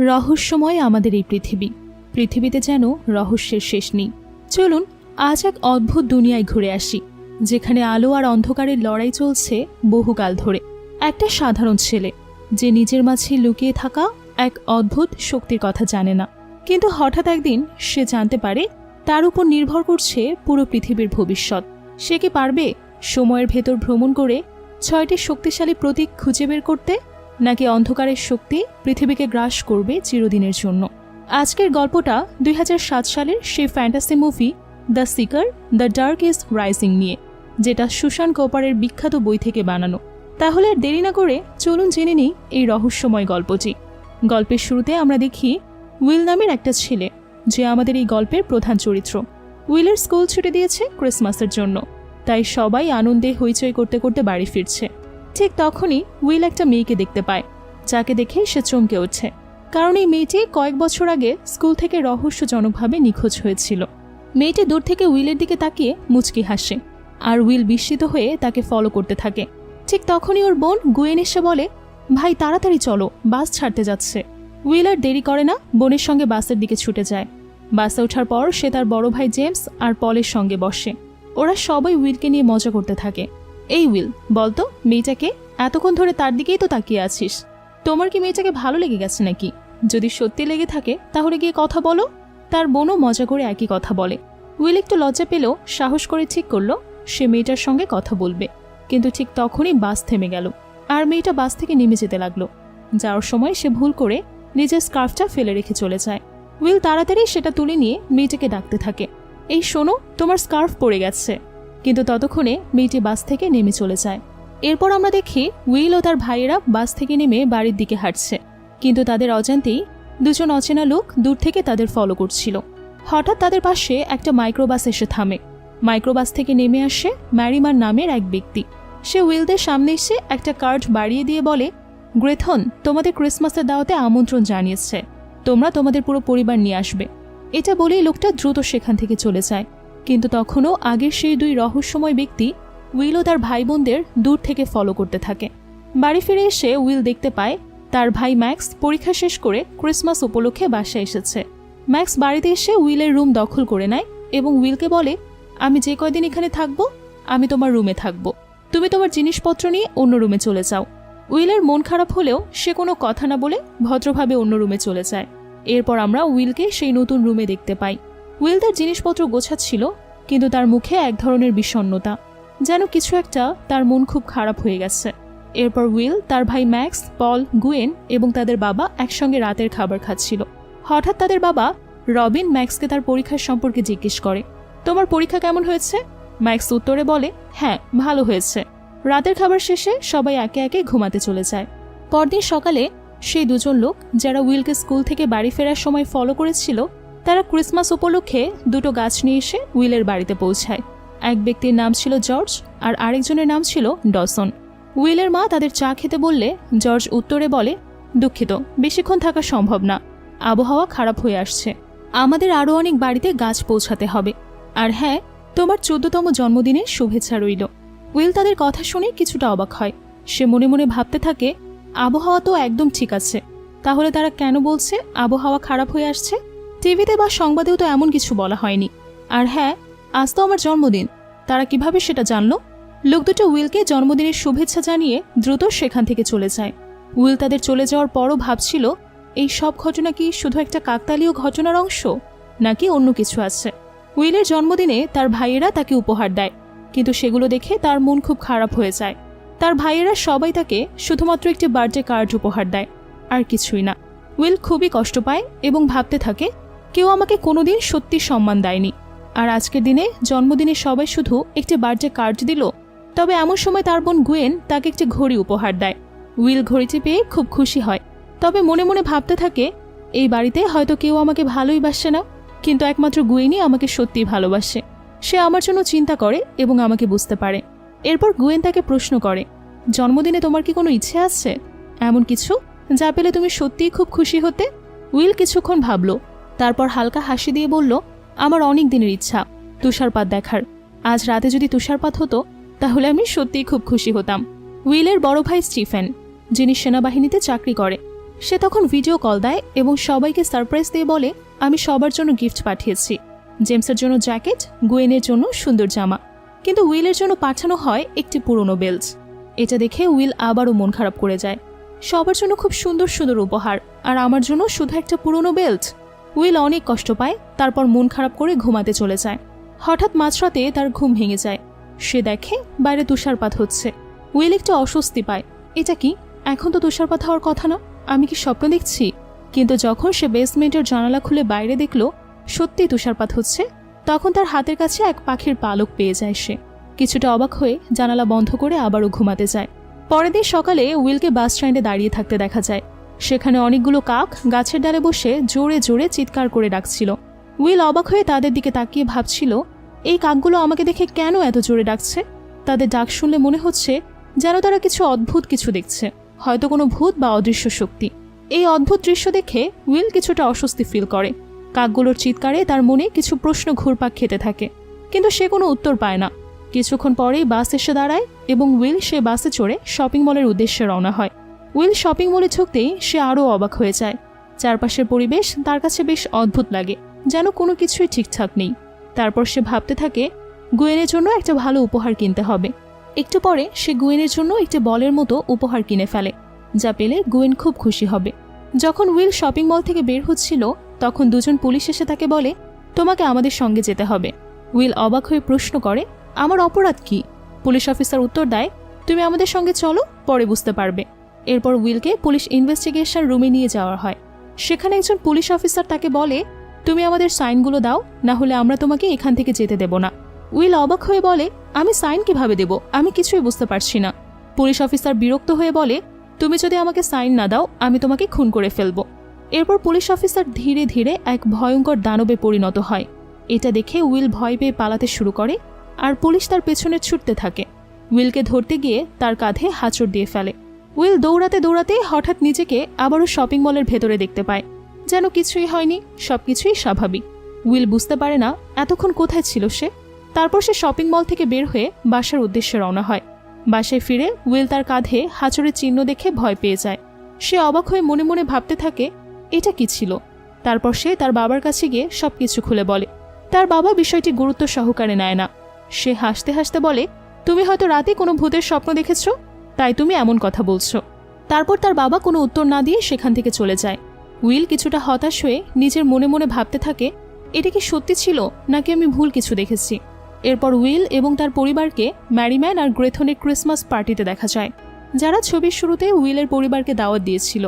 রহস্যময় আমাদের এই পৃথিবী। পৃথিবীতে যেন রহস্যের শেষ নেই। চলুন, আজ এক অদ্ভুত দুনিয়ায় ঘুরে আসি, যেখানে আলো আর অন্ধকারের লড়াই চলছে বহুকাল ধরে। একটা সাধারণ ছেলে, যে নিজের মাঝে লুকিয়ে থাকা এক অদ্ভুত শক্তির কথা জানে না। কিন্তু হঠাৎ একদিন সে জানতে পারে, তার উপর নির্ভর করছে পুরো পৃথিবীর ভবিষ্যৎ। সে কি পারবে সময়ের ভেতর ভ্রমণ করে ছয়টি শক্তিশালী প্রতীক খুঁজে বের করতে? নাকি অন্ধকারের শক্তি পৃথিবীকে গ্রাস করবে চিরদিনের জন্য। আজকের গল্পটা দুই হাজার সাত সালের সেই fantasy movie the seeker the dark is rising নিয়ে, যেটা সুশান কোপারের বিখ্যাত বই থেকে বানানো। তাহলে আর দেরি না করে চলুন জেনে নিই এই রহস্যময় গল্পটি। গল্পের শুরুতে আমরা দেখি উইল নামের একটা ছেলে, যে আমাদের এই গল্পের প্রধান চরিত্র। উইলের স্কুল ছুটি দিয়েছে ক্রিসমাসের জন্য, তাই সবাই আনন্দে হইচই করতে করতে বাড়ি ফিরছে। ঠিক তখনই উইল একটা মেয়েকে দেখতে পায়। যাকে দেখে সে চমকে ওঠে। কারণ এই মেয়েটি কয়েক বছর আগে স্কুল থেকে রহস্যজনকভাবে নিখোঁজ হয়েছিল। মেয়েটি দূর থেকে উইলের দিকে তাকিয়ে মুচকি হাসে আর উইল বিস্মিত হয়ে তাকে ফলো করতে থাকে। ঠিক তখনই ওর বোন গুয়েন এসে বলে, ভাই, তাড়াতাড়ি চলো, বাস ছাড়তে যাচ্ছে। উইল আর দেরি করে না, বোনের সঙ্গে বাসের দিকে ছুটে যায়। বাসে ওঠার পর সে তার বড় ভাই জেমস আর পলের সঙ্গে বসে। ওরা সবাই উইলকে নিয়ে মজা করতে থাকে। এই উইল, বলতো, মেয়েটাকে এতক্ষণ ধরে তার দিকেই তো তাকিয়ে আছিস। তোমার কি মেয়েটাকে ভালো লেগে গেছে নাকি? যদি সত্যি লেগে থাকে, তাহলে গিয়ে কথা বলো। তার বোনও মজা করে একই কথা বলে। উইল একটু লজ্জা পেলেও সাহস করে ঠিক করল, সে মেয়েটার সঙ্গে কথা বলবে। কিন্তু ঠিক তখনই বাস থেমে গেল, আর মেয়েটা বাস থেকে নেমে যেতে লাগল। যাওয়ার সময় সে ভুল করে নিজের স্কার্ফটা ফেলে রেখে চলে যায়। উইল তাড়াতাড়ি সেটা তুলে নিয়ে মেয়েটাকে ডাকতে থাকে। এই শোনো, তোমার স্কার্ফ পড়ে গেছে। কিন্তু ততক্ষণে মেয়েটি বাস থেকে নেমে চলে যায়। এরপর আমরা দেখি উইল ও তার ভাইয়েরা বাস থেকে নেমে বাড়ির দিকে হাঁটছে। কিন্তু তাদের অজান্তেই দুজন অচেনা লোক দূর থেকে তাদের ফলো করছিল। হঠাৎ তাদের পাশে একটা মাইক্রোবাস এসে থামে। মাইক্রোবাস থেকে নেমে আসে ম্যারিমার নামের এক ব্যক্তি। সে উইলদের সামনে এসে একটা কার্ড বাড়িয়ে দিয়ে বলে, গ্রেথন, তোমাদের ক্রিসমাসের দাওয়াতে আমন্ত্রণ জানিয়েছে। তোমরা তোমাদের পুরো পরিবার নিয়ে আসবে এটা বলেই লোকটা দ্রুত সেখান থেকে চলে যায়। কিন্তু তখনও আগের সেই দুই রহস্যময় ব্যক্তি উইল ও তার ভাই বোনদের দূর থেকে ফলো করতে থাকে। বাড়ি ফিরে এসে উইল দেখতে পায়, তার ভাই ম্যাক্স পরীক্ষা শেষ করে ক্রিসমাস উপলক্ষে বাসায় এসেছে। ম্যাক্স বাড়িতে এসে উইলের রুম দখল করে নেয় এবং উইলকে বলে, আমি যে কয়দিন এখানে থাকব, আমি তোমার রুমে থাকব। তুমি তোমার জিনিসপত্র নিয়ে অন্য রুমে চলে যাও। উইলের মন খারাপ হলেও সে কোনো কথা না বলে ভদ্রভাবে অন্য রুমে চলে যায়। এরপর আমরা উইলকে সেই নতুন রুমে দেখতে পাই। উইল তার জিনিসপত্র গোছাচ্ছিল কিন্তু তার মুখে এক ধরনের বিষণ্ণতা, যেন কিছু একটা তার মন খুব খারাপ হয়ে গেছে। এরপর উইল, তার ভাই ম্যাক্স, পল, গুয়েন এবং তাদের বাবা একসঙ্গে রাতের খাবার খাচ্ছিল। হঠাৎ তাদের বাবা রবিন ম্যাক্সকে তার পরীক্ষার সম্পর্কে জিজ্ঞেস করে, তোমার পরীক্ষা কেমন হয়েছে? ম্যাক্স উত্তরে বলে হ্যাঁ ভালো হয়েছে। রাতের খাবার শেষে সবাই একে একে ঘুমাতে চলে যায়। পরদিন সকালে সেই দুজন লোক, যারা উইলকে স্কুল থেকে বাড়ি ফেরার সময় ফলো করেছিল তারা ক্রিসমাস উপলক্ষে দুটো গাছ নিয়ে এসে উইলের বাড়িতে পৌঁছায়। এক ব্যক্তির নাম ছিল জর্জ আর আরেকজনের নাম ছিল ডসন। উইলের মা তাদের চা খেতে বললে জর্জ উত্তরে বলে, দুঃখিত, বেশিক্ষণ থাকা সম্ভব না। আবহাওয়া খারাপ হয়ে আসছে। আমাদের আরও অনেক বাড়িতে গাছ পৌঁছাতে হবে। আর হ্যাঁ তোমার চোদ্দতম জন্মদিনের শুভেচ্ছা রইল উইল তাদের কথা শুনে কিছুটা অবাক হয়। সে মনে মনে ভাবতে থাকে, আবহাওয়া তো একদম ঠিক আছে। তাহলে তারা কেন বলছে আবহাওয়া খারাপ হয়ে আসছে? টিভিতে বা সংবাদেও তো এমন কিছু বলা হয়নি। আর হ্যাঁ আজ তো আমার জন্মদিন। তারা কীভাবে সেটা জানলো? লোক দুটো উইলকে জন্মদিনের শুভেচ্ছা জানিয়ে দ্রুত সেখান থেকে চলে যায়। উইল তাদের চলে যাওয়ার পরও ভাবছিল, এই সব ঘটনা কি শুধু একটা কাকতালীয় ঘটনার অংশ? নাকি অন্য কিছু আছে? উইলের জন্মদিনে তার ভাইয়েরা তাকে উপহার দেয়, কিন্তু সেগুলো দেখে তার মন খুব খারাপ হয়ে যায়। তার ভাইয়েরা সবাই তাকে শুধুমাত্র একটি বার্থডে কার্ড উপহার দেয়, আর কিছুই না। উইল খুবই কষ্ট পায় এবং ভাবতে থাকে কেউ আমাকে কোনোদিন সত্যি সম্মান দেয়নি। আর আজকের দিনে জন্মদিনে সবাই শুধু একটি বার্থডে কার্ড দিল, তবে এমন সময় তার বোন গুয়েন তাকে একটি ঘড়ি উপহার দেয়। উইল ঘড়িটি পেয়ে খুব খুশি হয়। তবে মনে মনে ভাবতে থাকে, এই বাড়িতে হয়তো কেউ আমাকে ভালোই বাসে না, কিন্তু একমাত্র গুয়েনই আমাকে সত্যিই ভালোবাসে। সে আমার জন্য চিন্তা করে এবং আমাকে বুঝতে পারে। এরপর গুয়েন তাকে প্রশ্ন করে, জন্মদিনে তোমার কি কোনো ইচ্ছে আছে? এমন কিছু যা পেলে তুমি সত্যিই খুব খুশি হতে? উইল কিছুক্ষণ ভাবল। তারপর হালকা হাসি দিয়ে বলল, আমার অনেক দিনের ইচ্ছা, তুষারপাত দেখার। আজ রাতে যদি তুষারপাত হতো, তাহলে আমি সত্যিই খুব খুশি হতাম। উইলের বড় ভাই স্টিফেন, যিনি সেনাবাহিনীতে চাকরি করে, সে তখন ভিডিও কল দেয় এবং সবাইকে সারপ্রাইজ দিয়ে বলে, আমি সবার জন্য গিফট পাঠিয়েছি। জেমসের জন্য জ্যাকেট, গুয়েনের জন্য সুন্দর জামা। কিন্তু উইলের জন্য পাঠানো হয় একটি পুরনো বেল্ট। এটা দেখে উইল আবারও মন খারাপ করে যায়। সবার জন্য খুব সুন্দর সুন্দর উপহার, আর আমার জন্য শুধু একটা পুরনো বেল্ট? উইল অনেক কষ্ট পায়, তারপর মন খারাপ করে ঘুমাতে চলে যায়। হঠাৎ মাঝরাতে তার ঘুম ভেঙে যায়। সে দেখে বাইরে তুষারপাত হচ্ছে। উইল একটু অস্বস্তি পায়। এটা কি? এখন তো তুষারপাত হওয়ার কথা না? আমি কি স্বপ্ন দেখছি? কিন্তু যখন সে বেসমেন্টের জানালা খুলে বাইরে দেখল, সত্যিই তুষারপাত হচ্ছে, তখন তার হাতের কাছে এক পাখির পালক পেয়ে যায় সে। কিছুটা অবাক হয়ে জানালা বন্ধ করে আবারও ঘুমাতে যায়। পরের দিন সকালে উইলকে বাস স্ট্যান্ডে দাঁড়িয়ে থাকতে দেখা যায়। সেখানে অনেকগুলো কাক গাছের ডালে বসে জোরে জোরে চিৎকার করে ডাকছিল। উইল অবাক হয়ে তাদের দিকে তাকিয়ে ভাবছিল, এই কাকগুলো আমাকে দেখে কেন এত জোরে ডাকছে? তাদের ডাক শুনলে মনে হচ্ছে যেন তারা কিছু অদ্ভুত কিছু দেখছে, হয়তো কোনো ভূত বা অদৃশ্য শক্তি। এই অদ্ভুত দৃশ্য দেখে উইল কিছুটা অস্বস্তি ফিল করে। কাকগুলোর চিৎকারে তার মনে কিছু প্রশ্ন ঘুরপাক খেতে থাকে, কিন্তু সে কোনো উত্তর পায় না। কিছুক্ষণ পরেই বাস এসে দাঁড়ায় এবং উইল সে বাসে চড়ে শপিং মলের উদ্দেশ্যে রওনা হয়। উইল শপিং মলে ঢুকতেই সে আরও অবাক হয়ে যায়। চারপাশের পরিবেশ তার কাছে বেশ অদ্ভুত লাগে, যেন কোনো কিছুই ঠিকঠাক নেই। তারপর সে ভাবতে থাকে, গুয়েনের জন্য একটা ভালো উপহার কিনতে হবে। একটু পরে সে গুয়েনের জন্য একটি বলের মতো উপহার কিনে ফেলে, যা পেলে গুয়েন খুব খুশি হবে। যখন উইল শপিং মল থেকে বের হচ্ছিল, তখন দুজন পুলিশ এসে তাকে বলে, তোমাকে আমাদের সঙ্গে যেতে হবে। উইল অবাক হয়ে প্রশ্ন করে, আমার অপরাধ কি? পুলিশ অফিসার উত্তর দেয়, তুমি আমাদের সঙ্গে চলো, পরে বুঝতে পারবে। এরপর উইলকে পুলিশ ইনভেস্টিগেশন রুমে নিয়ে যাওয়া হয়। সেখানে একজন পুলিশ অফিসার তাকে বলে, তুমি আমাদের সাইনগুলো দাও, না হলে আমরা তোমাকে এখান থেকে যেতে দেব না। উইল অবাক হয়ে বলে, আমি সাইন কীভাবে দেব? আমি কিছুই বুঝতে পারছি না। পুলিশ অফিসার বিরক্ত হয়ে বলে, তুমি যদি আমাকে সাইন না দাও, আমি তোমাকে খুন করে ফেলব। এরপর পুলিশ অফিসার ধীরে ধীরে এক ভয়ঙ্কর দানবে পরিণত হয়। এটা দেখে উইল ভয় পেয়ে পালাতে শুরু করে আর পুলিশ তার পেছনে ছুটতে থাকে। উইলকে ধরতে গিয়ে তার কাঁধে হাঁচড় দিয়ে ফেলে। উইল দৌড়াতে দৌড়াতে হঠাৎ নিজেকে আবারও শপিং মলের ভেতরে দেখতে পায়। যেন কিছুই হয়নি, সবকিছুই স্বাভাবিক। উইল বুঝতে পারে না এতক্ষণ কোথায় ছিল সে। তারপর সে শপিং মল থেকে বের হয়ে বাসার উদ্দেশ্যে রওনা হয়। বাসায় ফিরে উইল তার কাঁধে হাঁচড়ের চিহ্ন দেখে ভয় পেয়ে যায়। সে অবাক হয়ে মনে মনে ভাবতে থাকে, এটা কি ছিল? তারপর সে তার বাবার কাছে গিয়ে সব কিছু খুলে বলে। তার বাবা বিষয়টি গুরুত্ব সহকারে নেয় না। সে হাসতে হাসতে বলে, তুমি হয়তো রাতে কোনো ভূতের স্বপ্ন দেখেছ? তাই তুমি এমন কথা বলছো। তারপর তার বাবা কোনো উত্তর না দিয়ে সেখান থেকে চলে যায়। উইল কিছুটা হতাশ হয়ে নিজের মনে মনে ভাবতে থাকে, এটা কি সত্যি ছিল নাকি আমি ভুল কিছু দেখেছি? এরপর উইল এবং তার পরিবারকে ম্যারিম্যান আর গ্রেথনের ক্রিসমাস পার্টিতে দেখা যায়, যারা ছবির শুরুতে উইলের পরিবারকে দাওয়াত দিয়েছিল।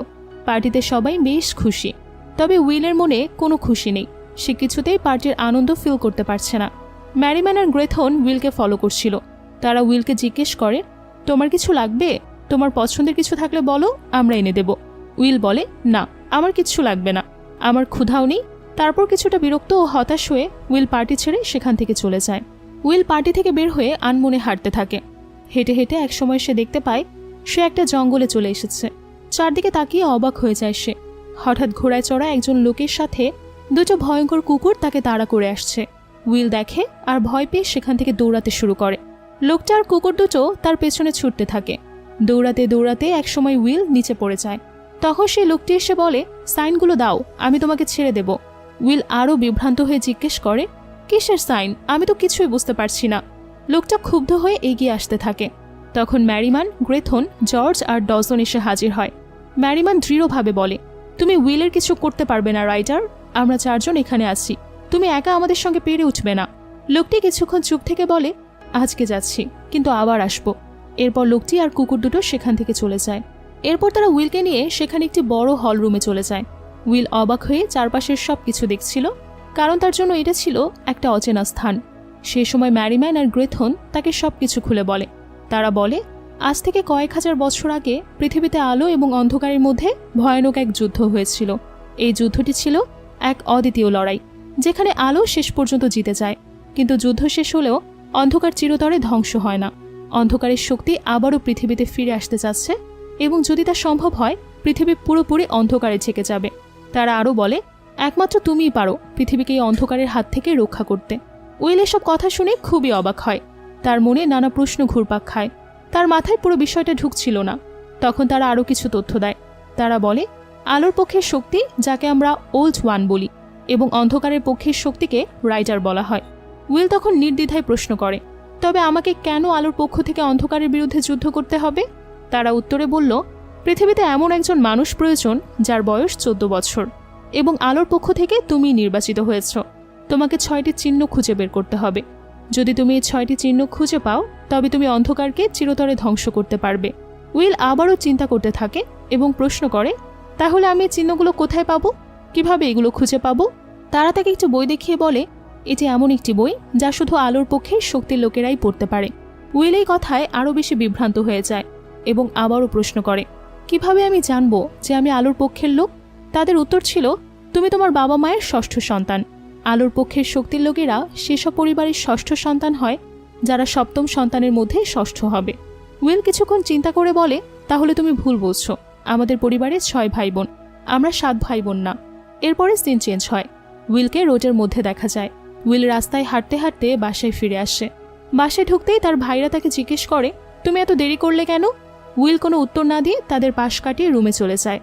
পার্টিতে সবাই বেশ খুশি, তবে উইলের মনে কোনো খুশি নেই। সে কিছুতেই পার্টির আনন্দ ফিল করতে পারছে না। ম্যারিম্যান আর গ্রেথন উইলকে ফলো করছিল। তারা উইলকে জিজ্ঞেস করে তোমার কিছু লাগবে? তোমার পছন্দের কিছু থাকলে বলো, আমরা এনে দেব। উইল বলে, না, আমার কিচ্ছু লাগবে না। আমার ক্ষুধাও নেই। তারপর কিছুটা বিরক্ত ও হতাশ হয়ে উইল পার্টি ছেড়ে সেখান থেকে চলে যায়। উইল পার্টি থেকে বের হয়ে আনমনে হাঁটতে থাকে। হেঁটে হেঁটে একসময় সে দেখতে পায়, সে একটা জঙ্গলে চলে এসেছে। চারদিকে তাকিয়ে অবাক হয়ে যায় সে। হঠাৎ ঘোড়ায় চড়া একজন লোকের সাথে দুটো ভয়ঙ্কর কুকুর তাকে তাড়া করে আসছে। উইল দেখে আর ভয় পেয়ে সেখান থেকে দৌড়াতে শুরু করে। লোকটা আর কুকুর দুটো তার পেছনে ছুটতে থাকে। দৌড়াতে দৌড়াতে একসময় উইল নিচে পড়ে যায়। তখন সেই লোকটি এসে বলে, সাইনগুলো দাও, আমি তোমাকে ছেড়ে দেব। উইল আরও বিভ্রান্ত হয়ে জিজ্ঞেস করে, কিসের সাইন? আমি তো কিছুই বুঝতে পারছি না। লোকটা ক্ষুব্ধ হয়ে এগিয়ে আসতে থাকে। তখন ম্যারিমান, গ্রেথন, জর্জ আর ডজন এসে হাজির হয়। ম্যারিমান দৃঢ়ভাবে বলে, তুমি উইলের কিছু করতে পারবে না, রাইটার। আমরা চারজন এখানে আছি। তুমি একা আমাদের সঙ্গে পেরে উঠবে না। লোকটি কিছুক্ষণ চুপ থেকে বলে আজকে যাচ্ছি, কিন্তু আবার আসব। এরপর লোকটি আর কুকুর দুটো সেখান থেকে চলে যায়। এরপর তারা উইলকে নিয়ে সেখানে একটি বড় হল রুমে চলে যায়। উইল অবাক হয়ে চারপাশের সব কিছু দেখছিল, কারণ তার জন্য এটা ছিল একটা অচেনা স্থান। সে সময় ম্যারিম্যান আর গ্রেথন তাকে সব কিছু খুলে বলে। তারা বলে, আজ থেকে কয়েক হাজার বছর আগে পৃথিবীতে আলো এবং অন্ধকারের মধ্যে ভয়ানক এক যুদ্ধ হয়েছিল। এই যুদ্ধটি ছিল এক অদ্বিতীয় লড়াই, যেখানে আলো শেষ পর্যন্ত জিতে যায়। কিন্তু যুদ্ধ শেষ হলেও অন্ধকার চিরতরে ধ্বংস হয় না। অন্ধকারের শক্তি আবারও পৃথিবীতে ফিরে আসতে চাচ্ছে এবং যদি তা সম্ভব হয়, পৃথিবী পুরোপুরি অন্ধকারে ছেকে যাবে। তারা আরও বলে, একমাত্র তুমিই পারো পৃথিবীকে এই অন্ধকারের হাত থেকে রক্ষা করতে। উইল এসব কথা শুনে খুবই অবাক হয়। তার মনে নানা প্রশ্ন ঘুরপাক খায়। তার মাথায় পুরো বিষয়টা ঢুকছিল না। তখন তারা আরও কিছু তথ্য দেয়। তারা বলে, আলোর পক্ষের শক্তি, যাকে আমরা ওল্ড ওয়ান বলি, এবং অন্ধকারের পক্ষের শক্তিকে রাইটার বলা হয়। উইল তখন নির্দ্বিধায় প্রশ্ন করে, তবে আমাকে কেন আলোর পক্ষ থেকে অন্ধকারের বিরুদ্ধে যুদ্ধ করতে হবে? তারা উত্তরে বলল, পৃথিবীতে এমন একজন মানুষ প্রয়োজন যার বয়স চোদ্দ বছর এবং আলোর পক্ষ থেকে তুমি নির্বাচিত হয়েছ। তোমাকে ছয়টি চিহ্ন খুঁজে বের করতে হবে। যদি তুমি এই ছয়টি চিহ্ন খুঁজে পাও, তবে তুমি অন্ধকারকে চিরতরে ধ্বংস করতে পারবে। উইল আবারও চিন্তা করতে থাকে এবং প্রশ্ন করে, তাহলে আমি চিহ্নগুলো কোথায় পাবো? কীভাবে এগুলো খুঁজে পাবো? তারা তাকে একটু বই দেখিয়ে বলে এটি এমন একটি বই যা শুধু আলোর পক্ষে শক্তির লোকেরাই পড়তে পারে। উইল এই কথায় আরও বেশি বিভ্রান্ত হয়ে যায় এবং আবারও প্রশ্ন করে, কীভাবে আমি জানব যে আমি আলোর পক্ষের লোক? তাদের উত্তর ছিল, তুমি তোমার বাবা মায়ের ষষ্ঠ সন্তান। আলোর পক্ষের শক্তির লোকেরা সেসব পরিবারের ষষ্ঠ সন্তান হয়, যারা সপ্তম সন্তানের মধ্যে ষষ্ঠ হবে। উইল কিছুক্ষণ চিন্তা করে বলে, তাহলে তুমি ভুল বলছো। আমাদের পরিবারে ছয় ভাই বোন আমরা সাত ভাই বোন না। এরপরে সিন চেঞ্জ হয়। উইলকে রোডের মধ্যে দেখা যায়। উইল রাস্তায় হাঁটতে হাঁটতে বাসায় ফিরে আসে। বাসায় ঢুকতেই তার ভাইরা তাকে জিজ্ঞেস করে, তুমি এত দেরি করলে কেন? উইল কোনো উত্তর না দিয়ে তাদের পাশ কাটিয়ে রুমে চলে যায়।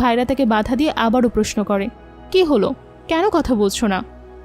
ভাইরা তাকে বাধা দিয়ে আবারও প্রশ্ন করে, কি হলো? কেন কথা বলছো না?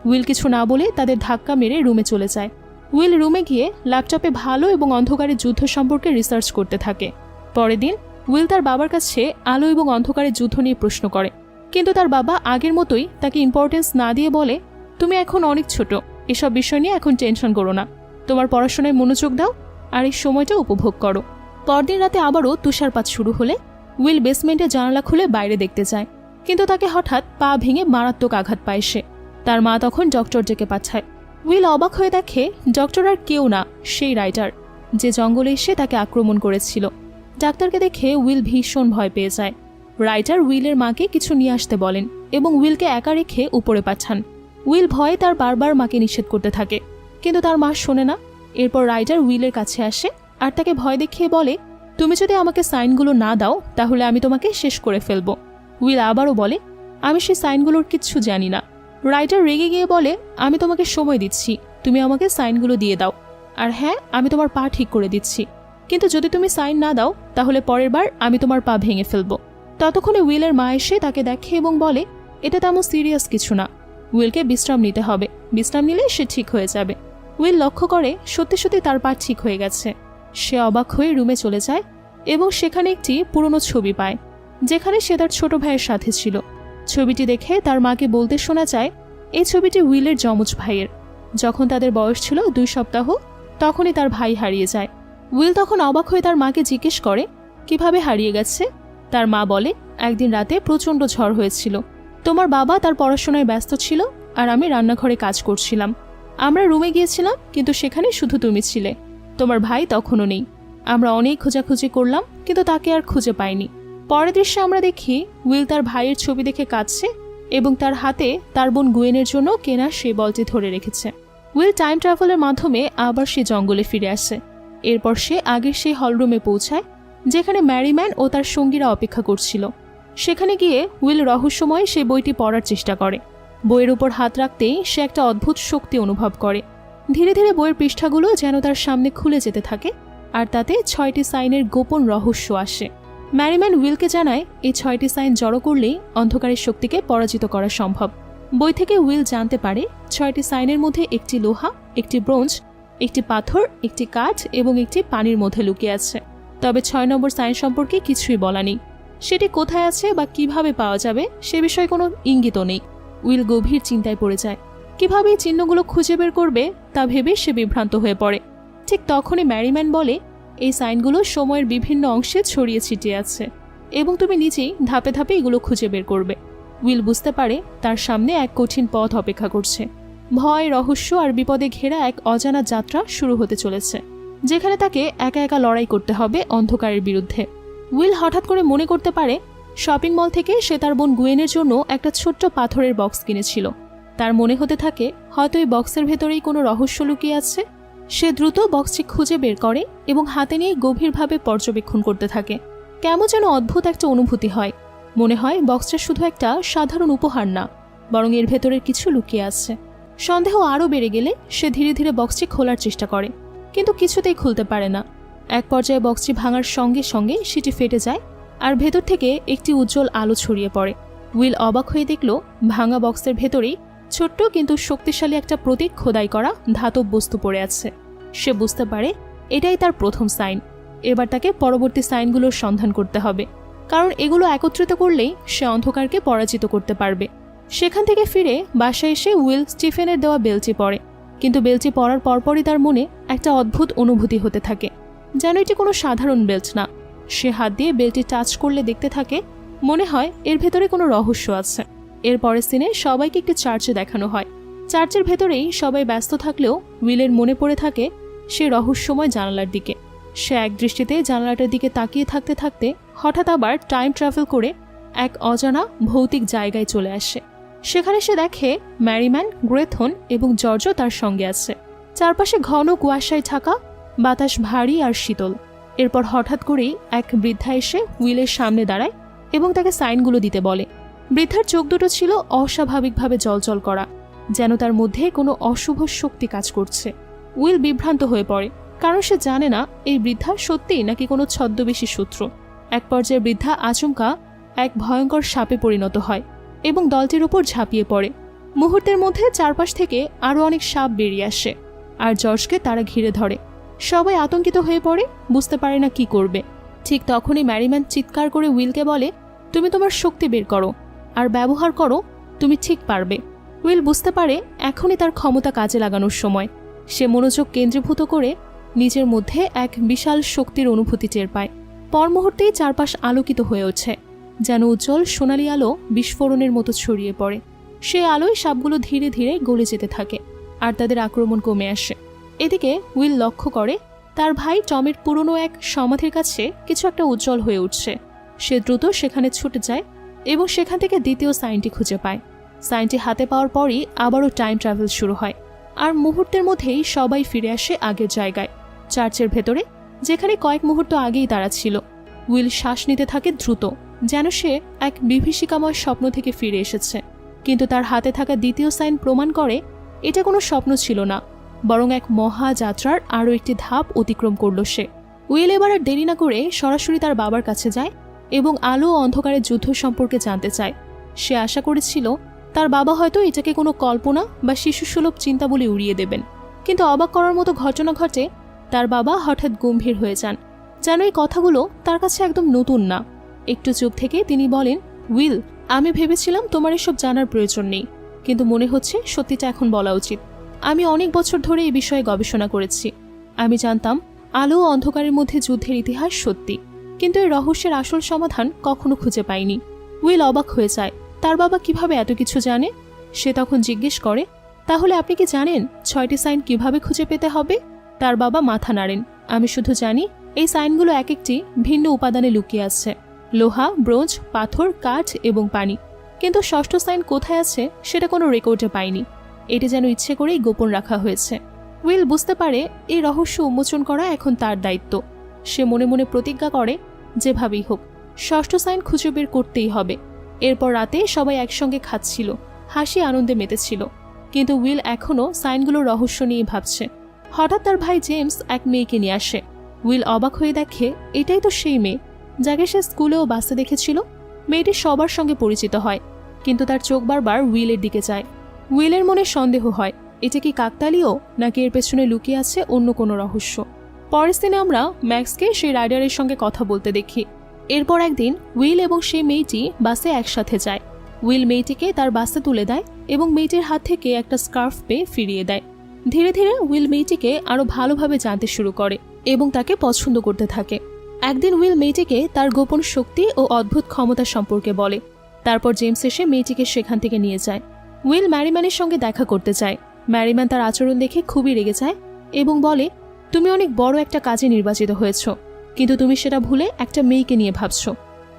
উইল কিছু না বলে তাদের ধাক্কা মেরে রুমে চলে যায়। উইল রুমে গিয়ে ল্যাপটপে ভালো এবং অন্ধকারের যুদ্ধ সম্পর্কে রিসার্চ করতে থাকে। পরের দিন, উইল তার বাবার কাছে আলো এবং অন্ধকারের যুদ্ধ নিয়ে প্রশ্ন করে। কিন্তু তার বাবা আগের মতোই তাকে ইম্পর্টেন্স না দিয়ে বলে তুমি এখন অনেক ছোট। এসব বিষয় নিয়ে এখন টেনশন করো না। তোমার পড়াশোনায় মনোযোগ দাও আর এই সময়টা উপভোগ করো। পরদিন রাতে আবারও তুষারপাত শুরু হলে উইল বেসমেন্টে জানালা খুলে বাইরে দেখতে যায়। কিন্তু তাকে হঠাৎ পা ভেঙে মারাত্মক আঘাত পায় সে। তার মা তখন ডক্টর ডেকে পাঠায়। উইল অবাক হয়ে দেখে ডক্টর আর কেউ না, সেই রাইটার। যে জঙ্গলে এসে তাকে আক্রমণ করেছিল। ডাক্তারকে দেখে উইল ভীষণ ভয় পেয়ে যায়। রাইটার উইলের মাকে কিছু নিয়ে আসতে বলেন এবং উইলকে একা রেখে উপরে পাঠান। উইল ভয়ে তার বারবার মাকে নিষেধ করতে থাকে। কিন্তু তার মা শোনে না। এরপর রাইটার উইলের কাছে আসে আর তাকে ভয় দেখিয়ে বলে, তুমি যদি আমাকে সাইনগুলো না দাও, তাহলে আমি তোমাকে শেষ করে ফেলব। উইল আবারও বলে, আমি সেই সাইনগুলোর কিচ্ছু জানি না। রাইটার রেগে গিয়ে বলে, আমি তোমাকে সময় দিচ্ছি। তুমি আমাকে সাইনগুলো দিয়ে দাও। আর হ্যাঁ আমি তোমার পা ঠিক করে দিচ্ছি। কিন্তু যদি তুমি সাইন না দাও, তাহলে পরের বার আমি তোমার পা ভেঙে ফেলব। ততক্ষণে উইলের মা এসে তাকে দেখে এবং বলে, এটা তেমন সিরিয়াস কিছু না। উইলকে বিশ্রাম নিতে হবে। বিশ্রাম নিলে সে ঠিক হয়ে যাবে। উইল লক্ষ্য করে সত্যি সত্যি তার পা ঠিক হয়ে গেছে। সে অবাক হয়ে রুমে চলে যায় এবং সেখানে একটি পুরনো ছবি পায়, যেখানে সে তার ছোট ভাইয়ের সাথে ছিল। ছবিটি দেখে তার মাকে বলতে শোনা যায়, এই ছবিটি উইলের যমজ ভাইয়ের। যখন তাদের বয়স ছিল দুই সপ্তাহ, তখনই তার ভাই হারিয়ে যায়। উইল তখন অবাক হয়ে তার মাকে জিজ্ঞেস করে, কীভাবে হারিয়ে গেছে? তার মা বলে, একদিন রাতে প্রচণ্ড ঝড় হয়েছিল। তোমার বাবা তার পড়াশোনায় ব্যস্ত ছিল আর আমি রান্নাঘরে কাজ করছিলাম। আমরা রুমে গিয়েছিলাম, কিন্তু সেখানে শুধু তুমি ছিলে। তোমার ভাই তখনও নেই। আমরা অনেক খোঁজাখুঁজি করলাম, কিন্তু তাকে আর খুঁজে পাইনি। পরের দৃশ্যে আমরা দেখি, উইল তার ভাইয়ের ছবি দেখে কাঁদছে এবং তার হাতে তার বোন গুয়েনের জন্য কেনা সেই বলটি ধরে রেখেছে। উইল টাইম ট্রাভেলের মাধ্যমে আবার সে জঙ্গলে ফিরে আসে। এরপর সে আগের সেই হলরুমে পৌঁছায়, যেখানে ম্যারিম্যান ও তার সঙ্গীরা অপেক্ষা করছিল। সেখানে গিয়ে উইল রহস্যময় সেই বইটি পড়ার চেষ্টা করে। বইয়ের উপর হাত রাখতেই সে একটা অদ্ভুত শক্তি অনুভব করে। ধীরে ধীরে বইয়ের পৃষ্ঠাগুলো যেন তার সামনে খুলে যেতে থাকে আর তাতে ছয়টি সাইনের গোপন রহস্য আসে। ম্যারিম্যান উইলকে জানায়, এই ছয়টি সাইন জড়ো করলেই অন্ধকারের শক্তিকে পরাজিত করা সম্ভব। বই থেকে উইল জানতে পারে, ছয়টি সাইনের মধ্যে একটি লোহা, একটি ব্রোঞ্জ, একটি পাথর, একটি কাঠ এবং একটি পানির মধ্যে লুকিয়ে আছে। তবে ছয় নম্বর সাইন সম্পর্কে কিছুই বলা নেই। সেটি কোথায় আছে বা কীভাবে পাওয়া যাবে, সে বিষয়ে কোনো ইঙ্গিতও নেই। উইল গভীর চিন্তায় পড়ে যায়। কীভাবে এই চিহ্নগুলো খুঁজে বের করবে, তা ভেবে সে বিভ্রান্ত হয়ে পড়ে। ঠিক তখনই ম্যারিম্যান বলে, এই সাইনগুলো সময়ের বিভিন্ন অংশে ছড়িয়ে ছিটিয়ে আছে, এবং তুমি নিজেই ধাপে ধাপে এগুলো খুঁজে বের করবে। উইল বুঝতে পারে তার সামনে এক কঠিন পথ অপেক্ষা করছে। ভয়, রহস্য আর বিপদে ঘেরা এক অজানা যাত্রা শুরু হতে চলেছে, যেখানে তাকে একা একা লড়াই করতে হবে অন্ধকারের বিরুদ্ধে। উইল হঠাৎ করে মনে করতে পারে শপিং মল থেকে সে তার বোন গুয়েনের জন্য একটা ছোট্ট পাথরের বক্স কিনেছিল। তার মনে হতে থাকে, হয়তো এই বক্সের ভেতরেই কোনো রহস্য লুকিয়ে আছে। সে দ্রুত বক্সটি খুঁজে বের করে এবং হাতে নিয়ে গভীরভাবে পর্যবেক্ষণ করতে থাকে। কেমন যেন অদ্ভুত একটা অনুভূতি হয়। মনে হয় বক্সটা শুধু একটা সাধারণ উপহার না, বরং এর ভেতরের কিছু লুকিয়ে আছে। সন্দেহ আরও বেড়ে গেলে সে ধীরে ধীরে বক্সটি খোলার চেষ্টা করে, কিন্তু কিছুতেই খুলতে পারে না। এক পর্যায়ে বক্সটি ভাঙার সঙ্গে সঙ্গে সেটি ফেটে যায় আর ভেতর থেকে একটি উজ্জ্বল আলো ছড়িয়ে পড়ে। উইল অবাক হয়ে দেখল, ভাঙা বক্সের ভেতরেই ছোট্ট কিন্তু শক্তিশালী একটা প্রতীক খোদাই করা ধাতব বস্তু পড়ে আছে। সে বুঝতে পারে এটাই তার প্রথম সাইন। এবার তাকে পরবর্তী সাইনগুলোর সন্ধান করতে হবে, কারণ এগুলো একত্রিত করলেই সে অন্ধকারকে পরাজিত করতে পারবে। সেখান থেকে ফিরে বাসায় এসে উইল স্টিফেনের দেওয়া বেলচি পড়ে, কিন্তু বেলচি পড়ার পরপরই তার মনে একটা অদ্ভুত অনুভূতি হতে থাকে। যেন এটি কোনো সাধারণ বেল্ট না। সে হাত দিয়ে বেলটি টাচ করলে দেখতে থাকে, মনে হয় এর ভেতরে কোনো রহস্য আছে। এর পরের সিনে সবাইকে একটি চার্চে দেখানো হয়। চার্চের ভেতরেই সবাই ব্যস্ত থাকলেও উইলের মনে পড়ে থাকে সে রহস্যময় জানালার দিকে। সে এক দৃষ্টিতে জানালাটার দিকে তাকিয়ে থাকতে থাকতে হঠাৎ আবার টাইম ট্রাভেল করে এক অজানা ভৌতিক জায়গায় চলে আসে। সেখানে সে দেখে ম্যারিম্যান, গ্রেথন এবং জর্জ তার সঙ্গে আছে। চারপাশে ঘন কুয়াশায় ঢাকা বাতাস ভারী আর শীতল। এরপর হঠাৎ করেই এক বৃদ্ধা এসে উইলের সামনে দাঁড়ায় এবং তাকে সাইনগুলো দিতে বলে। বৃদ্ধার চোখ দুটো ছিল অস্বাভাবিকভাবে জলজল করা, যেন তার মধ্যে কোনো অশুভ শক্তি কাজ করছে। উইল বিভ্রান্ত হয়ে পড়ে, কারণ সে জানে না এই বৃদ্ধা সত্যিই নাকি কোনো ছদ্মবেশী সূত্র এক পর্যায়ে বৃদ্ধা আচমকা এক ভয়ঙ্কর সাপে পরিণত হয় এবং দলটির উপর ঝাঁপিয়ে পড়ে। মুহূর্তের মধ্যে চারপাশ থেকে আরও অনেক সাপ বেরিয়ে আসে, আর জর্জকে তারা ঘিরে ধরে। সবাই আতঙ্কিত হয়ে পড়ে, বুঝতে পারে না কি করবে। ঠিক তখনই ম্যারিম্যান চিৎকার করে উইলকে বলে, তুমি তোমার শক্তি বের করো, আর ব্যবহার করো, তুমি ঠিক পারবে। উইল বুঝতে পারে এখনই তার ক্ষমতা কাজে লাগানোর সময়। সে মনোযোগ কেন্দ্রীভূত করে নিজের মধ্যে এক বিশাল শক্তির অনুভূতি টের পায়। পর মুহূর্তেই চারপাশ আলোকিত হয়ে ওঠে, যেন উজ্জ্বল সোনালি আলো বিস্ফোরণের মতো ছড়িয়ে পড়ে। সেই আলোয় সাপগুলো ধীরে ধীরে গলে যেতে থাকে, আর তাদের আক্রমণ কমে আসে। এদিকে উইল লক্ষ্য করে, তার ভাই টমের পুরনো এক সমাধির কাছে কিছু একটা উজ্জ্বল হয়ে উঠছে। সে দ্রুত সেখানে ছুটে যায় এবং সেখান থেকে দ্বিতীয় সাইনটি খুঁজে পায়। সাইনটি হাতে পাওয়ার পরই আবারও টাইম ট্রাভেল শুরু হয় আর মুহূর্তের মধ্যেই সবাই ফিরে আসে আগের জায়গায়। চার্চের ভেতরে, যেখানে কয়েক মুহূর্ত আগেই তারা ছিল। উইল শ্বাস নিতে থাকে দ্রুত, যেন সে এক বিভীষিকাময় স্বপ্ন থেকে ফিরে এসেছে। কিন্তু তার হাতে থাকা দ্বিতীয় সাইন প্রমাণ করে, এটা কোনো স্বপ্ন ছিল না। বরং এক মহাযাত্রার আরও একটি ধাপ অতিক্রম করল সে। উইল এবার আর দেরি না করে সরাসরি তার বাবার কাছে যায় এবং আলো অন্ধকারের যুদ্ধ সম্পর্কে জানতে চায়। সে আশা করেছিল তার বাবা হয়তো এটাকে কোনো কল্পনা বা শিশুসুলভ চিন্তা বলে উড়িয়ে দেবেন। কিন্তু অবাক করার মতো ঘটনা ঘটে তার বাবা হঠাৎ গম্ভীর হয়ে যান, যেন এই কথাগুলো তার কাছে একদম নতুন না। একটু চুপ থেকে তিনি বলেন, উইল, আমি ভেবেছিলাম তোমার এসব জানার প্রয়োজন নেই, কিন্তু মনে হচ্ছে সত্যিটা এখন বলা উচিত। আমি অনেক বছর ধরে এই বিষয়ে গবেষণা করেছি। আমি জানতাম, আলো ও অন্ধকারের মধ্যে যুদ্ধের ইতিহাস সত্যি। কিন্তু এই রহস্যের আসল সমাধান কখনো খুঁজে পাইনি। উইল অবাক হয়ে যায়, তার বাবা কীভাবে এত কিছু জানে? সে তখন জিজ্ঞেস করে, তাহলে আপনি কি জানেন ছয়টি সাইন কীভাবে খুঁজে পেতে হবে? তার বাবা মাথা নাড়েন, আমি শুধু জানি, এই সাইনগুলো এক একটি ভিন্ন উপাদানে লুকিয়ে আছে। লোহা, ব্রোঞ্জ, পাথর, কাঠ এবং পানি। কিন্তু ষষ্ঠ সাইন কোথায় আছে সেটা কোনো রেকর্ডে পাইনি। এটি যেন ইচ্ছে করেই গোপন রাখা হয়েছে। উইল বুঝতে পারে এই রহস্য উন্মোচন করা এখন তার দায়িত্ব। সে মনে মনে প্রতিজ্ঞা করে, যেভাবেই হোক, ষষ্ঠ সাইন খুঁজে বের করতেই হবে। এরপর রাতে সবাই একসঙ্গে খাচ্ছিল, হাসি আনন্দে মেতেছিল। কিন্তু উইল এখনও সাইনগুলোর রহস্য নিয়ে ভাবছে। হঠাৎ তার ভাই জেমস এক মেয়েকে নিয়ে আসে। উইল অবাক হয়ে দেখে, এটাই তো সেই মেয়ে, যাকে সে স্কুলেও বাসে দেখেছিল? মেয়েটি সবার সঙ্গে পরিচিত হয়, কিন্তু তার চোখ বারবার উইলের দিকে যায়। উইলের মনে সন্দেহ হয়, এটা কি কাকতালীয় নাকি এর পেছনে লুকিয়ে আছে অন্য কোনো রহস্য? পরের দিনে আমরা ম্যাক্সকে সেই রাইডারের সঙ্গে কথা বলতে দেখি। এরপর একদিন উইল এবং সেই মেয়েটি বাসে একসাথে যায়। উইল মেয়েটিকে তার বাসে তুলে দেয় এবং মেয়েটির হাত থেকে একটা স্কার্ফ পেয়ে ফিরিয়ে দেয়। ধীরে ধীরে উইল মেয়েটিকে আরও ভালোভাবে জানতে শুরু করে এবং তাকে পছন্দ করতে থাকে। একদিন উইল মেয়েটিকে তার গোপন শক্তি ও অদ্ভুত ক্ষমতা সম্পর্কে বলে। তারপর জেমস এসে মেয়েটিকে সেখান থেকে নিয়ে যায়। উইল ম্যারিম্যানের সঙ্গে দেখা করতে চায়। ম্যারিম্যান তার আচরণ দেখে খুবই রেগে যায় এবং বলে, তুমি অনেক বড় একটা কাজে নির্বাচিত হয়েছ, কিন্তু তুমি সেটা ভুলে একটা মেয়েকে নিয়ে ভাবছ।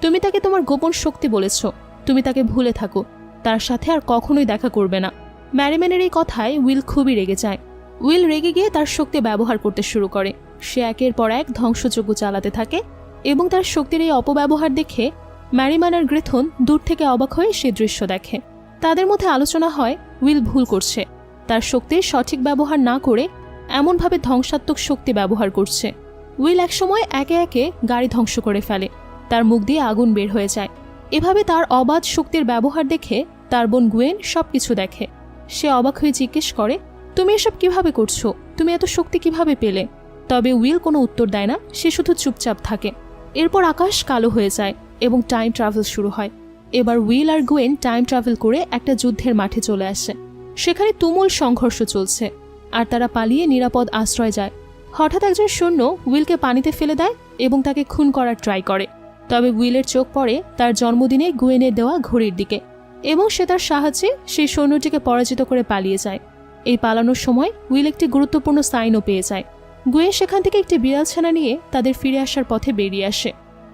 তুমি তাকে তোমার গোপন শক্তি বলেছ, তুমি তাকে ভুলে থাকো, তার সাথে আর কখনোই দেখা করবে না। ম্যারিম্যানের এই কথায় উইল খুবই রেগে যায়। উইল রেগে গিয়ে তার শক্তি ব্যবহার করতে শুরু করে। সে একের পর এক ধ্বংসযজ্ঞ চালাতে থাকে এবং তার শক্তির এই অপব্যবহার দেখে ম্যারিম্যান আর গ্রেথন দূর থেকে অবাক হয়ে সে দৃশ্য দেখে। তাদের মধ্যে আলোচনা হয়, উইল ভুল করছে। তার শক্তির সঠিক ব্যবহার না করে এমনভাবে ধ্বংসাত্মক শক্তি ব্যবহার করছে। উইল একসময় একে একে গাড়ি ধ্বংস করে ফেলে। তার মুখ দিয়ে আগুন বের হয়ে যায়। এভাবে তার অবাধ শক্তির ব্যবহার দেখে তার বোন গুয়েন সব কিছু দেখে। সে অবাক হয়ে জিজ্ঞেস করে, তুমি এসব কীভাবে করছ? তুমি এত শক্তি কীভাবে পেলে? তবে উইল কোনো উত্তর দেয় না, সে শুধু চুপচাপ থাকে। এরপর আকাশ কালো হয়ে যায় এবং টাইম ট্রাভেল শুরু হয়। এবার উইল আর গুয়েন টাইম ট্রাভেল করে একটা যুদ্ধের মাঠে চলে আসে। সেখানে তুমুল সংঘর্ষ চলছে, আর তারা পালিয়ে নিরাপদ আশ্রয় যায়। হঠাৎ একজন সৈন্য উইলকে পানিতে ফেলে দেয় এবং তাকে খুন করার ট্রাই করে। তবে উইলের চোখ পড়ে তার জন্মদিনে গুয়েনের দেওয়া ঘড়ির দিকে, এবং সে তার সাহায্যে সেই সৈন্যটিকে পরাজিত করে পালিয়ে যায়। এই পালানোর সময় উইল একটি গুরুত্বপূর্ণ সাইনও পেয়ে যায়। গুয়েন সেখান থেকে একটি বিড়াল ছানা নিয়ে তাদের ফিরে আসার পথে বেরিয়ে আসে।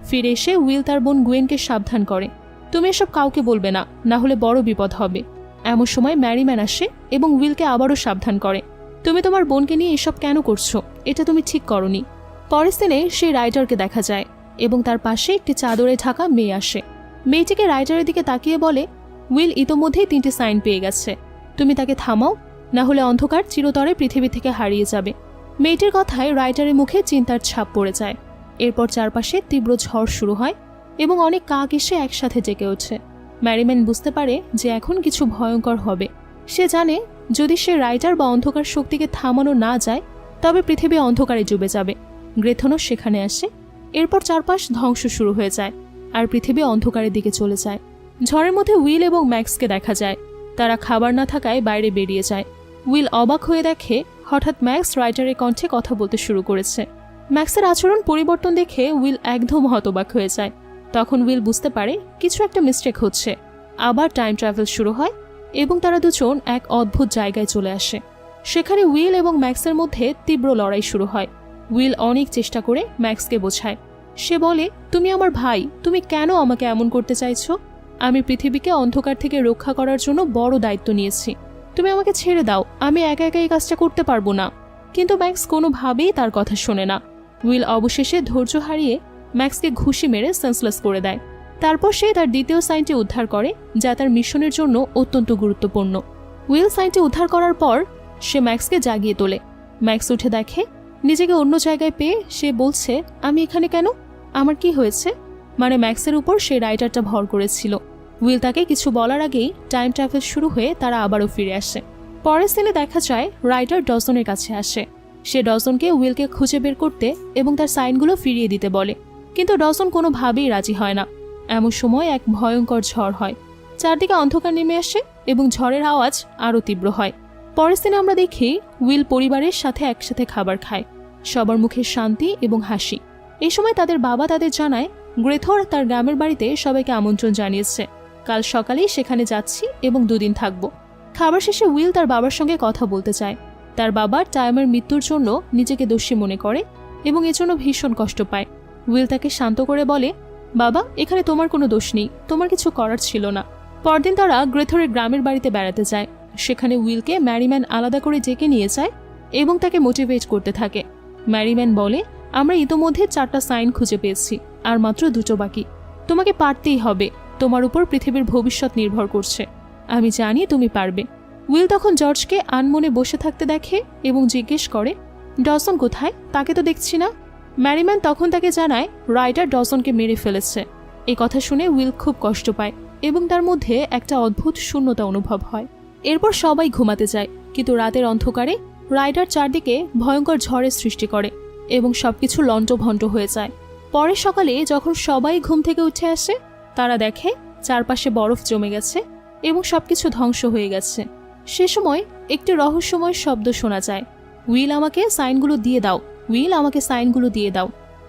ফিরে এসে উইল তার বোন গুয়েনকে সাবধান করে। তুমি এসব কাউকে বলবে না না হলে বড় বিপদ হবে। এমন সময় ম্যারিম্যান আসে এবং উইলকে আবারও সাবধান করে। তুমি তোমার বোনকে নিয়ে এসব কেন করছ? এটা তুমি ঠিক করনি। পরের দিনে সেই রাইটারকে দেখা যায় এবং তার পাশে একটি চাদরে ঢাকা মেয়ে আসে। মেয়েটিকে রাইটারের দিকে তাকিয়ে বলে, উইল, ইতোমধ্যেই তিনটি সাইন পেয়ে গেছে। তুমি তাকে থামাও, না হলে অন্ধকার চিরতরে পৃথিবী থেকে হারিয়ে যাবে। মেয়েটির কথায় রাইটারের মুখে চিন্তার ছাপ পড়ে যায়। এরপর চারপাশে তীব্র ঝড় শুরু হয় এবং অনেক কাক এসে একসাথে জেগে ওঠে। ম্যারিম্যান বুঝতে পারে যে এখন কিছু ভয়ঙ্কর হবে। সে জানে, যদি সে রাইটার বা অন্ধকার শক্তিকে থামানো না যায়, তবে পৃথিবী অন্ধকারে ডুবে যাবে। গ্রেথনও সেখানে আসে। এরপর চারপাশ ধ্বংস শুরু হয়ে যায় আর পৃথিবী অন্ধকারের দিকে চলে যায়। ঝড়ের মধ্যে উইল এবং ম্যাক্সকে দেখা যায়। তারা খাবার না থাকায় বাইরে বেরিয়ে যায়। উইল অবাক হয়ে দেখে, হঠাৎ ম্যাক্স রাইটারের কণ্ঠে কথা বলতে শুরু করেছে। ম্যাক্সের আচরণ পরিবর্তন দেখে উইল একদম হতবাক হয়ে যায়। তখন উইল বুঝতে পারে কিছু একটা মিস্টেক হচ্ছে। আবার টাইম ট্রাভেল শুরু হয় এবং তারা দুজন এক অদ্ভুত জায়গায় চলে আসে। সেখানে উইল এবং ম্যাক্সের মধ্যে তীব্র লড়াই শুরু হয়। উইল অনেক চেষ্টা করে ম্যাক্সকে বোঝায়। সে বলে, তুমি আমার ভাই, তুমি কেন আমাকে এমন করতে চাইছো? আমি পৃথিবীকে অন্ধকার থেকে রক্ষা করার জন্য বড় দায়িত্ব নিয়েছি। তুমি আমাকে ছেড়ে দাও, আমি একা একা এই কাজটা করতে পারব না। কিন্তু ম্যাক্স কোনোভাবেই তার কথা শোনে না। উইল অবশেষে ধৈর্য হারিয়ে ম্যাক্সকে ঘুষি মেরে সেন্সলেস করে দেয়। তারপর সে তার দ্বিতীয় সাইনটি উদ্ধার করে, যা তার মিশনের জন্য অত্যন্ত গুরুত্বপূর্ণ। উইল সাইনটি উদ্ধার করার পর, সে ম্যাক্সকে জাগিয়ে তোলে। ম্যাক্স উঠে দেখে, নিজেকে অন্য জায়গায় পেয়ে সে বলছে, আমি এখানে কেন? আমার কি হয়েছে? মানে ম্যাক্সের উপর সে রাইটারটা ভর করেছিল। উইল তাকে কিছু বলার আগেই টাইম ট্রাভেল শুরু হয়ে তারা আবারও ফিরে আসে। পরের সিনে দেখা যায়, রাইটার ডজনের কাছে আসে। সে ডজনকে উইলকে খুঁজে বের করতে এবং তার সাইনগুলো ফিরিয়ে দিতে বলে। কিন্তু ডজন কোনোভাবেই রাজি হয় না। এমন সময় এক ভয়ঙ্কর ঝড় হয়। চারদিকে অন্ধকার নেমে আসে এবং ঝড়ের আওয়াজ আরও তীব্র হয়। পরের দিনে আমরা দেখি উইল পরিবারের সাথে একসাথে খাবার খায়। সবার মুখে শান্তি এবং হাসি। এই সময় তাদের বাবা তাদের জানায়, গ্রেথর তার গ্রামের বাড়িতে সবাইকে আমন্ত্রণ জানিয়েছে। কাল সকালেই সেখানে যাচ্ছি এবং দুদিন থাকব। খাবার শেষে উইল তার বাবার সঙ্গে কথা বলতে চায়। তার বাবা টাইমের মৃত্যুর জন্য নিজেকে দোষী মনে করে এবং এজন্য ভীষণ কষ্ট পায়। উইল তাকে শান্ত করে বলে, বাবা, এখানে তোমার কোনো দোষ নেই। তোমার কিছু করার ছিল না। পরদিন তারা গ্রেথরের গ্রামের বাড়িতে বেড়াতে যায়। সেখানে উইলকে ম্যারিম্যান আলাদা করে ডেকে নিয়ে যায় এবং তাকে মোটিভেট করতে থাকে। ম্যারিম্যান বলে, আমরা ইতোমধ্যে চারটা সাইন খুঁজে পেয়েছি, আর মাত্র দুটো বাকি। তোমাকে পারতেই হবে। তোমার উপর পৃথিবীর ভবিষ্যৎ নির্ভর করছে। আমি জানি তুমি পারবে। উইল তখন জর্জকে আনমনে বসে থাকতে দেখে এবং জিজ্ঞেস করে ডজন কোথায়? তাকে তো দেখছি না। ম্যারিম্যান তখন তাকে জানায় রাইটার ডজনকে মেরে ফেলেছে। এই কথা শুনে উইল খুব কষ্ট পায় এবং তার মধ্যে একটা অদ্ভুত শূন্যতা অনুভব হয়। এরপর সবাই ঘুমাতে যায়, কিন্তু রাতের অন্ধকারে রাইডার চারদিকে ভয়ঙ্কর ঝড়ের সৃষ্টি করে এবং সবকিছু লণ্ডভণ্ড হয়ে যায়। পরের সকালে যখন সবাই ঘুম থেকে উঠে আসে, তারা দেখে চারপাশে বরফ জমে গেছে এবং সবকিছু ধ্বংস হয়ে গেছে। সে সময় একটি রহস্যময় শব্দ শোনা যায়। উইল, আমাকে সাইনগুলো দিয়ে দাও। উইল আমাকে সাইনগুলো দিয়ে দাও।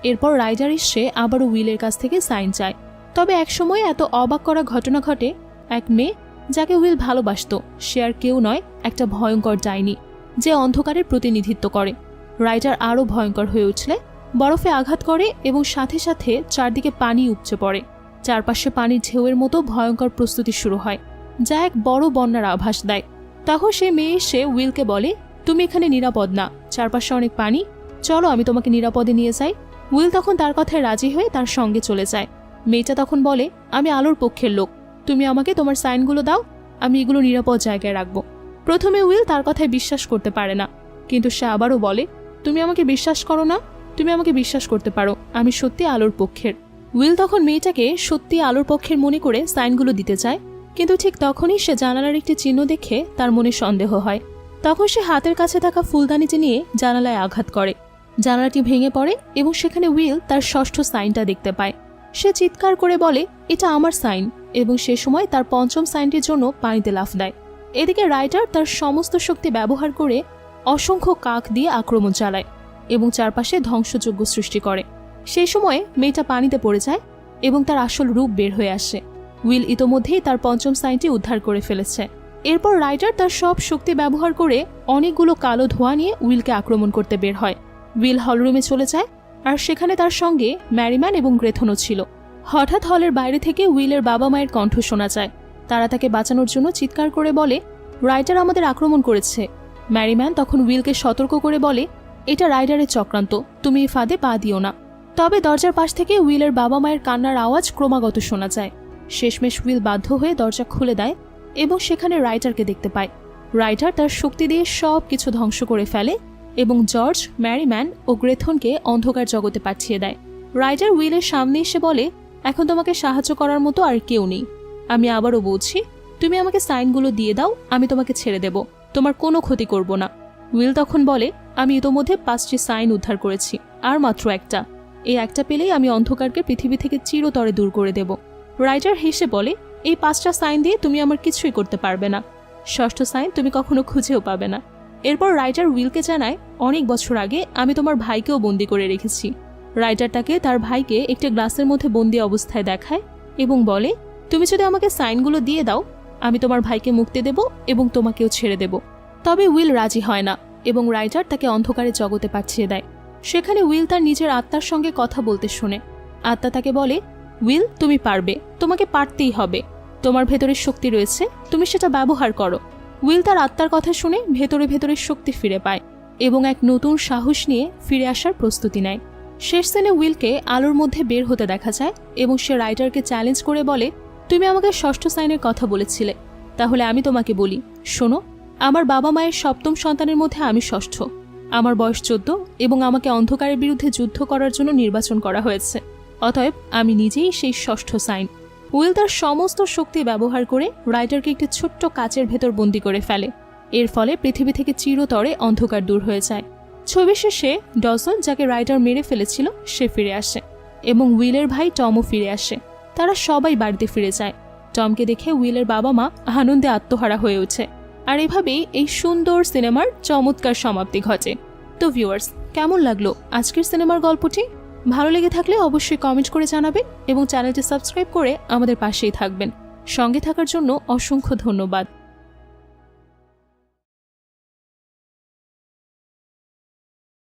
এরপর রাইডার এসে আবারও উইলের কাছ থেকে সাইন চায়। তবে একসময় এত অবাক করা ঘটনা ঘটে এক মেয়ে যাকে উইল ভালোবাসত। সে আর কেউ নয়, একটা ভয়ঙ্কর ডাইনি, যে অন্ধকারের প্রতিনিধিত্ব করে। রাইটার আরও ভয়ঙ্কর হয়ে উঠলে, বরফে আঘাত করে এবং সাথে সাথে চারদিকে পানি উপচে পড়ে। চারপাশে পানির ঢেউয়ের মতো ভয়ঙ্কর প্রস্তুতি শুরু হয়, যা এক বড় বন্যার আভাস দেয়। তখন সে মেয়ে এসে উইলকে বলে, তুমি এখানে নিরাপদ না, চারপাশে অনেক পানি চলো আমি তোমাকে নিরাপদে নিয়ে যাই। উইল তখন তার কথায় রাজি হয়ে তার সঙ্গে চলে যায়। মেয়েটা তখন বলে, আমি আলোর পক্ষের লোক। তুমি আমাকে তোমার সাইনগুলো দাও, আমি এগুলো নিরাপদ জায়গায় রাখব। প্রথমে উইল তার কথায় বিশ্বাস করতে পারে না, কিন্তু সে আবারও বলে, তুমি আমাকে বিশ্বাস করো না, তুমি আমাকে বিশ্বাস করতে পারো, আমি সত্যি আলোর পক্ষের। উইল তখন মেয়েটাকে সত্যি আলোর পক্ষের মনে করে সাইনগুলো দিতে চায়, কিন্তু ঠিক তখনই সে জানালার একটি চিহ্ন দেখে তার মনে সন্দেহ হয়। তখন সে হাতের কাছে থাকা ফুলদানিটি নিয়ে জানালায় আঘাত করে। জানালাটি ভেঙে পড়ে এবং সেখানে উইল তার ষষ্ঠ সাইনটা দেখতে পায়। সে চিৎকার করে বলে, এটা আমার সাইন। এবং সে সময় তার পঞ্চম সাইনটির জন্য পানিতে লাফ দেয়। এদিকে রাইটার তার সমস্ত শক্তি ব্যবহার করে অসংখ্য কাক দিয়ে আক্রমণ চালায় এবং চারপাশে ধ্বংসযজ্ঞ সৃষ্টি করে। সেই সময়ে মেয়েটা পানিতে পড়ে যায় এবং তার আসল রূপ বের হয়ে আসে। উইল ইতোমধ্যেই তার পঞ্চম সাইনটি উদ্ধার করে ফেলেছে। এরপর রাইটার তার সব শক্তি ব্যবহার করে অনেকগুলো কালো ধোঁয়া নিয়ে উইলকে আক্রমণ করতে বের হয়। উইল হলরুমে চলে যায়, আর সেখানে তার সঙ্গে ম্যারিম্যান এবং গ্রেথনও ছিল। হঠাৎ হলের বাইরে থেকে উইলের বাবা মায়ের কণ্ঠ শোনা যায়। তারা তাকে বাঁচানোর জন্য চিৎকার করে বলে, রাইটার আমাদের আক্রমণ করেছে। ম্যারিম্যান তখন উইলকে সতর্ক করে বলে, এটা রাইডারের চক্রান্ত, তুমি এই ফাঁদে পা দিও না। তবে দরজার পাশ থেকে উইলের বাবা মায়ের কান্নার আওয়াজ ক্রমাগত শোনা যায়। শেষমেশ উইল বাধ্য হয়ে দরজা খুলে দেয় এবং সেখানে রাইটারকে দেখতে পায়। রাইটার তার শক্তি দিয়ে সব কিছু ধ্বংস করে ফেলে এবং জর্জ, ম্যারিম্যান ও গ্রেথনকে অন্ধকার জগতে পাঠিয়ে দেয়। রাইডার উইলের সামনে এসে বলে, এখন তোমাকে সাহায্য করার মতো আর কেউ নেই। আমি আবারও বলছি, তুমি আমাকে সাইনগুলো দিয়ে দাও, আমি তোমাকে ছেড়ে দেব। তোমার কোনো ক্ষতি করব না। উইল তখন বলে, আমি ইতোমধ্যে পাঁচটি সাইন উদ্ধার করেছি, আর মাত্র একটা। এই একটা পেলেই আমি অন্ধকারকে পৃথিবী থেকে চিরতরে দূর করে দেব। রাইটার হেসে বলে, এই পাঁচটা সাইন দিয়ে তুমি আমার কিছুই করতে পারবে না। ষষ্ঠ সাইন তুমি কখনো খুঁজেও পাবে না। এরপর রাইটার উইলকে জানায়, অনেক বছর আগে আমি তোমার ভাইকেও বন্দি করে রেখেছি। রাইটারটাকে তার ভাইকে একটা গ্লাসের মধ্যে বন্দি অবস্থায় দেখায় এবং বলে, তুমি যদি আমাকে সাইনগুলো দিয়ে দাও, আমি তোমার ভাইকে মুক্তি দেব এবং তোমাকেও ছেড়ে দেব। তবে উইল রাজি হয় না এবং রাইটার তাকে অন্ধকারে জগতে পাঠিয়ে দেয়। সেখানে উইল তার নিজের আত্মার সঙ্গে কথা বলতে শোনে। আত্মা তাকে বলে, উইল, তুমি পারবে। তোমাকে পারতেই হবে। তোমার ভেতরে শক্তি রয়েছে। তুমি সেটা ব্যবহার করো। উইল তার আত্মার কথা শুনে ভেতরে ভেতরে শক্তি ফিরে পায় এবং এক নতুন সাহস নিয়ে ফিরে আসার প্রস্তুতি নেয়। শেষ সিনে উইলকে আলোর মধ্যে বের হতে দেখা যায় এবং সে রাইটারকে চ্যালেঞ্জ করে বলে, তুমি আমাকে ষষ্ঠ সাইনের কথা বলেছিলে, তাহলে আমি তোমাকে বলি, শোনো, আমার বাবা মায়ের সপ্তম সন্তানের মধ্যে আমি ষষ্ঠ। আমার বয়স চোদ্দ এবং আমাকে অন্ধকারের বিরুদ্ধে যুদ্ধ করার জন্য নির্বাচন করা হয়েছে, অতএব আমি নিজেই সেই ষষ্ঠ সাইন উইল তার সমস্ত শক্তি ব্যবহার করে রাইটারকে একটি ছোট্ট কাচের ভেতর বন্দি করে ফেলে। এর ফলে পৃথিবী থেকে চিরতরে অন্ধকার দূর হয়ে যায়। ছবি শেষে ডজন যাকে রাইটার মেরে ফেলেছিল, সে ফিরে আসে এবং উইলের ভাই টমও ফিরে আসে। তারা সবাই বাড়িতে ফিরে যায়। টমকে দেখে উইলের বাবা মা আনন্দে আত্মহারা হয়ে ওঠে। আর এভাবেই এই সুন্দর সিনেমার চমৎকার সমাপ্তি ঘটে। তো ভিউয়ার্স কেমন লাগল আজকের সিনেমার গল্পটি? ভালো লেগে থাকলে অবশ্যই কমেন্ট করে জানাবেন এবং চ্যানেলটি সাবস্ক্রাইব করে আমাদের পাশেই থাকবেন। সঙ্গে থাকার জন্য অসংখ্য ধন্যবাদ।